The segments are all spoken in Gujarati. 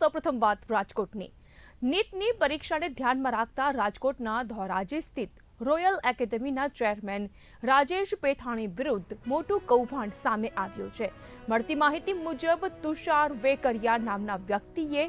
સૌપ્રથમ વાત રાજકોટની. નીટની પરીક્ષાને ધ્યાનમાં રાખતા રાજકોટના ધોરાજી સ્થિત રોયલ એકેડેમીના ચેરમેન રાજેશ પેથાણી વિરુદ્ધ મોટું કૌભાંડ સામે આવ્યું છે. મળતી માહિતી મુજબ, તુષાર વેકરિયા નામના વ્યક્તિએ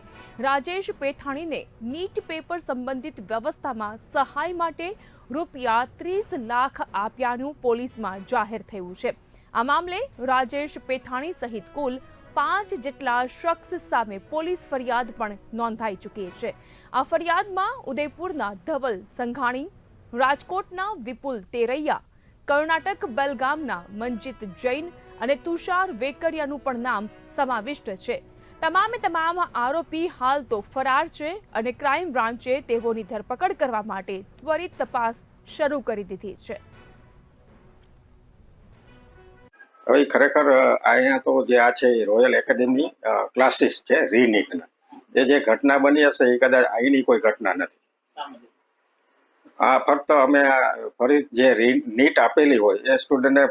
રાજેશ પેથાણીને નીટ પેપર સંબંધિત વ્યવસ્થામાં સહાય માટે રૂપિયા ત્રીસ લાખ આપ્યાનું પોલીસમાં જાહેર થયું છે. આ મામલે રાજેશ પેથાણી સહિત કુલ પાંચ જેટલા શખ્સ સામે પોલીસ ફરિયાદ પણ નોંધાઈ ચૂકી છે. આ ફરિયાદમાં ઉદયપુરના ધવલ સંઘાણી, રાજકોટના વિપુલ તેરૈયા, કર્ણાટક બેલગામના મંજીત જૈન અને તુષાર વેકરિયાનું પણ નામ સમાવિષ્ટ છે. તમામે તમામ આરોપી હાલ તો ફરાર છે અને ક્રાઇમ બ્રાન્ચે તેઓની ધરપકડ કરવા માટે ત્વરિત તપાસ શરૂ કરી દીધી છે. હવે ખરેખર અહીંયા તો જે આ છે એ રોયલ એકેડેમી ક્લાસીસ છે, રીનીટના. એ જે ઘટના બની હશે એ કદાચ અહીંની કોઈ ઘટના નથી. આ ફક્ત અમે ફરી જે નીટ આપેલી હોય, એ સ્ટુડન્ટને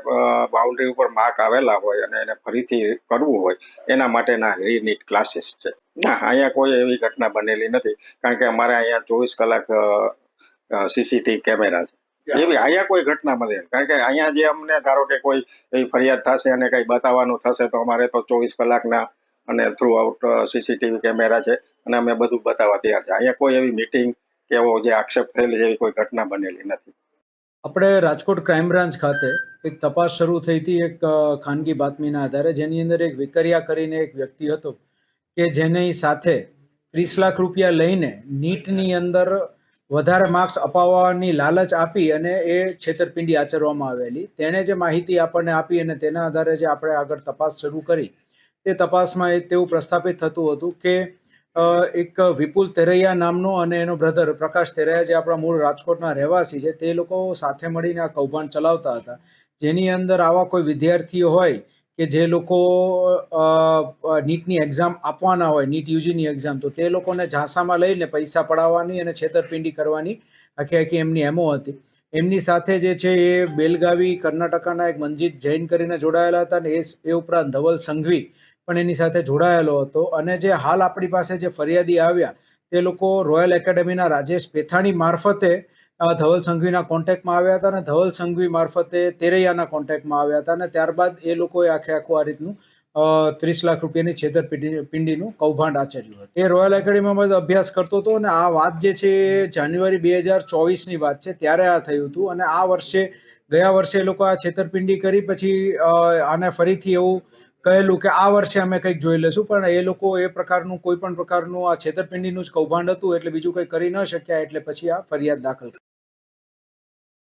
બાઉન્ડ્રી ઉપર માર્ક આવેલા હોય અને એને ફરીથી કરવું હોય, એના માટેના રીનીટ ક્લાસીસ છે. ના, અહીંયા કોઈ એવી ઘટના બનેલી નથી, કારણ કે અમારે અહીંયા ચોવીસ કલાક સીસીટીવી કેમેરા છે. એવી અહીંયા કોઈ ઘટના મળે કારણ કે અહીંયા જે અમને ધારો કે કોઈ એવી ફરિયાદ થશે અને કંઈ બતાવવાનું થશે તો અમારે તો ચોવીસ કલાકના અને થ્રુ આઉટ સીસીટીવી કેમેરા છે અને અમે બધું બતાવવા તૈયાર છે. અહીંયા કોઈ એવી મિટિંગ કે એવો જે આક્ષેપ થયેલી એવી કોઈ ઘટના બનેલી નથી. આપણે રાજકોટ ક્રાઇમ બ્રાન્ચ ખાતે એક તપાસ શરૂ થઈ હતી એક ખાનગી બાતમીના આધારે જેની અંદર એક વિકરિયા કરીને એક વ્યક્તિ હતો કે જેની સાથે ત્રીસ લાખ રૂપિયા લઈને નીટની અંદર વધારે માર્ક્સ અપાવવાની લાલચ આપી અને એ છેતરપિંડી આચરવામાં આવેલી. તેણે જે માહિતી આપણને આપી અને તેના આધારે જે આપણે આગળ તપાસ શરૂ કરી, તે તપાસમાં એ તેવું પ્રસ્થાપિત થતું હતું કે એક વિપુલ તેરૈયા નામનો અને એનો બ્રધર પ્રકાશ તેરૈયા જે આપણા મૂળ રાજકોટના રહેવાસી છે, તે લોકો સાથે મળીને આ કૌભાંડ ચલાવતા હતા. જેની અંદર આવા કોઈ વિદ્યાર્થીઓ હોય કે જે લોકો નીટની એક્ઝામ આપવાના હોય, નીટ યુજીની એક્ઝામ તો તે લોકોને ઝાંસામાં લઈને પૈસા પડાવવાની અને છેતરપિંડી કરવાની આખી આખી એમની એમો હતી. એમની સાથે જે છે એ બેલગાવી, કર્ણાટકાના એક મંજીત જૈન કરીને જોડાયેલા હતા અને એ એ ઉપરાંત ધવલ સંઘવી પણ એની સાથે જોડાયેલો હતો. અને જે હાલ આપણી પાસે જે ફરિયાદી આવ્યા, તે લોકો રોયલ એકેડેમીના રાજેશ પેથાણી મારફતે ધવલ સંઘવીના કોન્ટેક્ટમાં આવ્યા હતા અને ધવલ સંઘવી મારફતે તેરૈયાના કોન્ટેક્ટમાં આવ્યા હતા અને ત્યારબાદ એ લોકોએ આખે આખું આ રીતનું ત્રીસ લાખ રૂપિયાની છેતરપિંડી પિંડીનું કૌભાંડ આચર્યું હતું. એ રોયલ એકેડેમીમાં અભ્યાસ કરતો હતો અને આ વાત જે છે એ જાન્યુઆરી બે હજાર ચોવીસની વાત છે, ત્યારે આ થયું હતું અને આ વર્ષે, ગયા વર્ષે એ લોકો આ છેતરપિંડી કરી પછી આને ફરીથી એવું કહેલું કે આ વર્ષે અમે કંઈક જોઈ લઈશું, પણ એ લોકો એ પ્રકારનું કોઈ પણ પ્રકારનું આ છેતરપિંડીનું જ કૌભાંડ હતું એટલે બીજું કંઈ કરી ન શક્યા એટલે પછી આ ફરિયાદ દાખલ